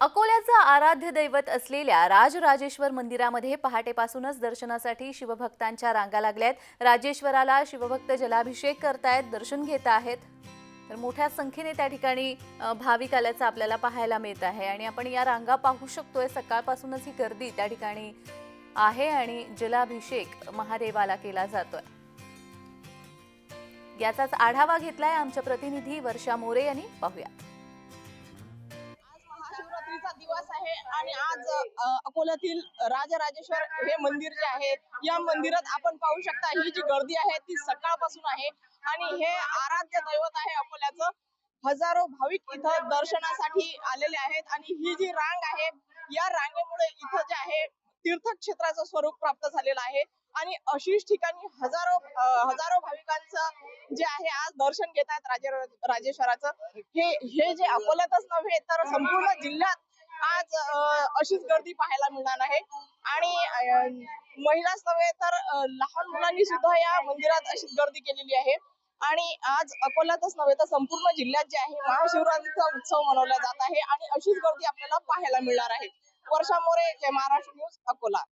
अकोल्याचं आराध्य दैवत असलेल्या राजराजेश्वर मंदिरामध्ये पहाटेपासूनच दर्शनासाठी शिवभक्तांच्या रांगा लागल्यात. राजेश्वराला शिवभक्त जलाभिषेक करतायत दर्शन घेत आहेत. तर मोठ्या संख्येने त्या ठिकाणी भाविक आल्याचं आपल्याला पाहायला मिळत आहे आणि आपण या रांगा पाहू शकतोय. सकाळपासूनच ही गर्दी त्या ठिकाणी आहे आणि जलाभिषेक महादेवाला केला जातोय. याचाच आढावा घेतलाय आमच्या प्रतिनिधी वर्षा मोरे यांनी. पाहूया. दिवस आहे आणि आज अकोल्यातील राजराजेश्वर हे मंदिर जे आहे या मंदिरात आपण पाहू शकता ही जी गर्दी आहे ती सकाळपासून आहे आणि हे आराध्य दैवत आहे अकोल्याचं. हजारो भाविक इथं दर्शनासाठी आलेले आहेत आणि ही जी रांग आहे या रांगेमुळे इथं जे आहे तीर्थक्षेत्राचं स्वरूप प्राप्त झालेलं आहे आणि अशीच ठिकाणी हजारो हजारो भाविकांचं जे आहे आज दर्शन घेत आहेत राजे राजेश्वराचं. हे हे जे अकोल्यातच नव्हे तर संपूर्ण जिल्ह्यात आज अशीच गर्दी पाहायला मिळणार आहे. आणि महिलाच नव्हे तर लहान मुलांनी सुद्धा या मंदिरात अशीच गर्दी केलेली आहे. आणि आज अकोल्यातच नव्हे तर संपूर्ण जिल्ह्यात जे आहे महाशिवरात्रीचा उत्सव मनवला जात आहे. आणि अशीच गर्दी आपल्याला पाहायला मिळणार आहे. वर्षा मोरे जय महाराष्ट्र न्यूज अकोला.